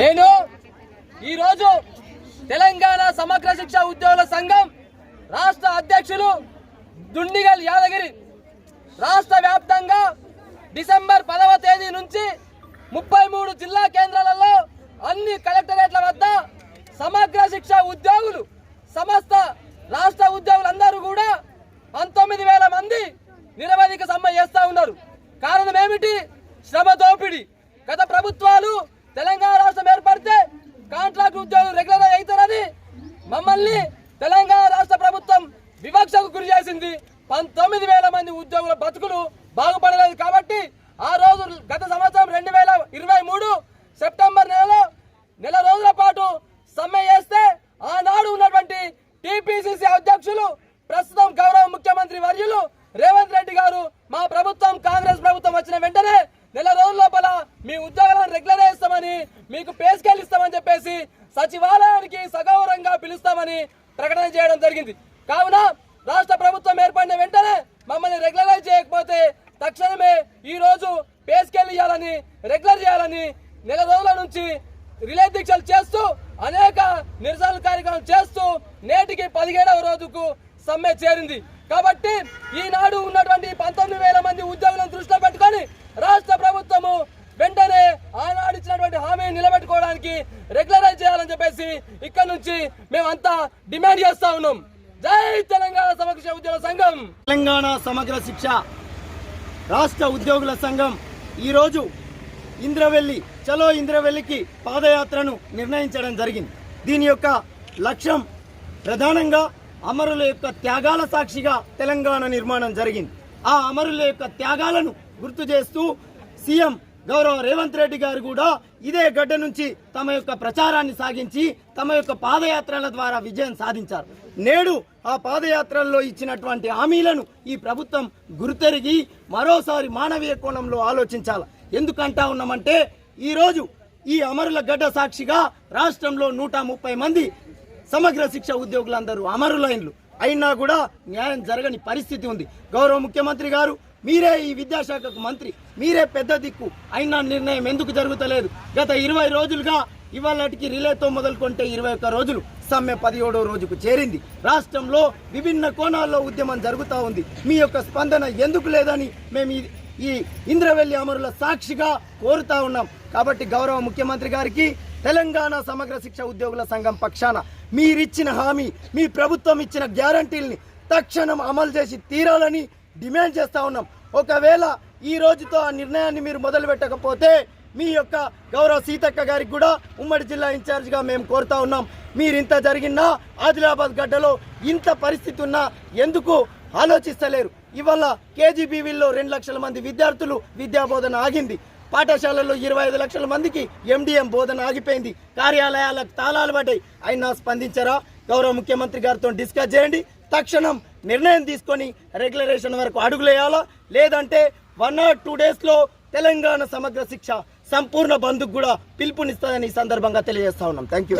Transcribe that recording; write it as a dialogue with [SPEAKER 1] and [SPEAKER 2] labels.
[SPEAKER 1] నేను ఈరోజు తెలంగాణ సమగ్ర శిక్ష ఉద్యోగుల సంఘం రాష్ట్ర అధ్యక్షులు దుండిగల్ యాదగిరి. రాష్ట్ర వ్యాప్తంగా డిసెంబర్ పదవ తేదీ నుంచి ముప్పై మూడు జిల్లా కేంద్రాలలో అన్ని కలెక్టరేట్ల వద్ద సమగ్ర శిక్ష ఉద్యోగులు సమస్త రాష్ట్ర ఉద్యోగులందరూ కూడా పంతొమ్మిది వేల మంది నిరవధిక సమ్మె చేస్తూ ఉన్నారు. కారణం ఏమిటి? శ్రమ దోపిడీ. గత ప్రభుత్వాలు తెలంగాణ రాష్ట్రం ఏర్పడితే కాంట్రాక్ట్ ఉద్యోగులు రెగ్యులర్ అవుతారని మమ్మల్ని తెలంగాణ రాష్ట్ర ప్రభుత్వం వివక్షకు గురి చేసింది. పంతొమ్మిది వేల మంది ఉద్యోగుల బతుకులు బాగుపడలేదు కాబట్టి ఆ రోజు గత సంవత్సరం రెండు వేల ఇరవై మూడు సెప్టెంబర్ నెలలో నెల రోజుల పాటు సమ్మె చేస్తే ఆనాడు ఉన్నటువంటి టిపిసిసి అధ్యక్షులు ప్రస్తుతం గౌరవ ముఖ్యమంత్రి వర్యులు రేవంత్ రెడ్డి గారు మా ప్రభుత్వం కాంగ్రెస్ ప్రభుత్వం వచ్చిన వెంటనే నెల రోజుల లోపల మీ ఉద్యోగాలను రెగ్యులర్ చేస్తామని మీకు పే స్కేల్ ఇస్తామని చెప్పేసి సచివాలయానికి సగౌరవంగా పిలుస్తామని ప్రకటన చేయడం జరిగింది. కావున రాష్ట్ర ప్రభుత్వం ఏర్పడిన వెంటనే మమ్మల్ని రెగ్యులరైజ్ చేయకపోతే తక్షణమే ఈ రోజు పే స్కేల్ ఇవ్వాలని రెగ్యులర్ చేయాలని నెల రోజుల నుంచి రిలే దీక్షలు చేస్తూ అనేక నిరసన కార్యక్రమం చేస్తూ నేటికి పదిహేడవ రోజుకు సమ్మె చేరింది. కాబట్టి ఈనాడు ఉన్నటువంటి పంతొమ్మిది వేల మంది ఉద్యోగులను దృష్టిలో పెట్టుకొని రాష్ట్ర ప్రభుత్వము వెంటనే ఆనాడు ఇచ్చినటువంటి హామీని నిలబెట్టుకోవడానికి రెగ్యులరైజ్ చేయాలని చెప్పేసి ఇక్కడ నుంచి మేమంతా డిమాండ్ చేస్తా ఉన్నాం. జై తెలంగాణ సమక్ష ఉద్యోగ సంఘం.
[SPEAKER 2] తెలంగాణ సమగ్ర శిక్ష రాష్ట్ర ఉద్యోగుల సంఘం ఈరోజు ఇంద్రవెల్లి చలో ఇంద్రవెల్లికి పాదయాత్రను నిర్ణయించడం జరిగింది. దీని యొక్క లక్ష్యం ప్రధానంగా అమరుల యొక్క త్యాగాల సాక్షిగా తెలంగాణ నిర్మాణం జరిగింది. ఆ అమరుల యొక్క త్యాగాలను గుర్తు చేస్తూ సీఎం గౌరవ రేవంత్ రెడ్డి గారు కూడా ఇదే గడ్డ నుంచి తమ యొక్క ప్రచారాన్ని సాగించి తమ యొక్క పాదయాత్రల ద్వారా విజయం సాధించారు. నేడు ఆ పాదయాత్రల్లో ఇచ్చినటువంటి హామీలను ఈ ప్రభుత్వం గుర్తెరిగి మరోసారి మానవీయ కోణంలో ఆలోచించాలి. ఎందుకంటా ఉన్నామంటే ఈరోజు ఈ అమరుల గడ్డ సాక్షిగా రాష్ట్రంలో నూట ముప్పై మంది సమగ్ర శిక్ష ఉద్యోగులందరూ అమరులైన్లు. అయినా కూడా న్యాయం జరగని పరిస్థితి ఉంది. గౌరవ ముఖ్యమంత్రి గారు మీరే ఈ విద్యాశాఖకు మంత్రి. మీరే పెద్ద దిక్కు. అయినా నిర్ణయం ఎందుకు జరుగుతలేదు? గత ఇరవై రోజులుగా ఇవాళటికి రిలేతో మొదలుకొంటే ఇరవై ఒక్క రోజులు. సమ్మె పదిహేడో రోజుకు చేరింది. రాష్ట్రంలో విభిన్న కోణాల్లో ఉద్యమం జరుగుతూ ఉంది. మీ యొక్క స్పందన ఎందుకు లేదని మేము ఈ- ఈ ఇంద్రవెల్లి అమరుల సాక్షిగా కోరుతా ఉన్నాం. కాబట్టి గౌరవ ముఖ్యమంత్రి గారికి తెలంగాణ సమగ్ర శిక్ష ఉద్యోగుల సంఘం పక్షాన మీరిచ్చిన హామీ మీ ప్రభుత్వం ఇచ్చిన గ్యారంటీల్ని తక్షణం అమలు చేసి తీరాలని డిమాండ్ చేస్తూ ఉన్నాం. ఒకవేళ ఈ రోజుతో ఆ నిర్ణయాన్ని మీరు మొదలు పెట్టకపోతే మీ యొక్క గౌరవ సీతక్క గారికి కూడా ఉమ్మడి జిల్లా ఇన్ఛార్జ్గా మేము కోరుతా ఉన్నాం. మీరు ఇంత జరిగినా ఆదిలాబాద్ గడ్డలో ఇంత పరిస్థితి ఉన్నా ఎందుకు ఆలోచిస్తలేరు? ఇవాళ కేజీబీవీల్లో రెండు లక్షల మంది విద్యార్థులు విద్యా బోధన ఆగింది. పాఠశాలల్లో ఇరవై ఐదు లక్షల మందికి ఎండిఎం బోధన ఆగిపోయింది. కార్యాలయాలకు తాళాలు పడ్డాయి. అయినా స్పందించరా? గౌరవ ముఖ్యమంత్రి గారితో డిస్కస్ చేయండి. తక్షణం నిర్ణయం తీసుకొని రెగ్యులరేషన్ వరకు అడుగులేయాలా లేదంటే వన్ ఆర్ టూ డేస్లో తెలంగాణ సమగ్ర శిక్ష సంపూర్ణ బంధుకు కూడా పిలుపునిస్తుందని ఈ సందర్భంగా తెలియజేస్తా ఉన్నాం. Thank you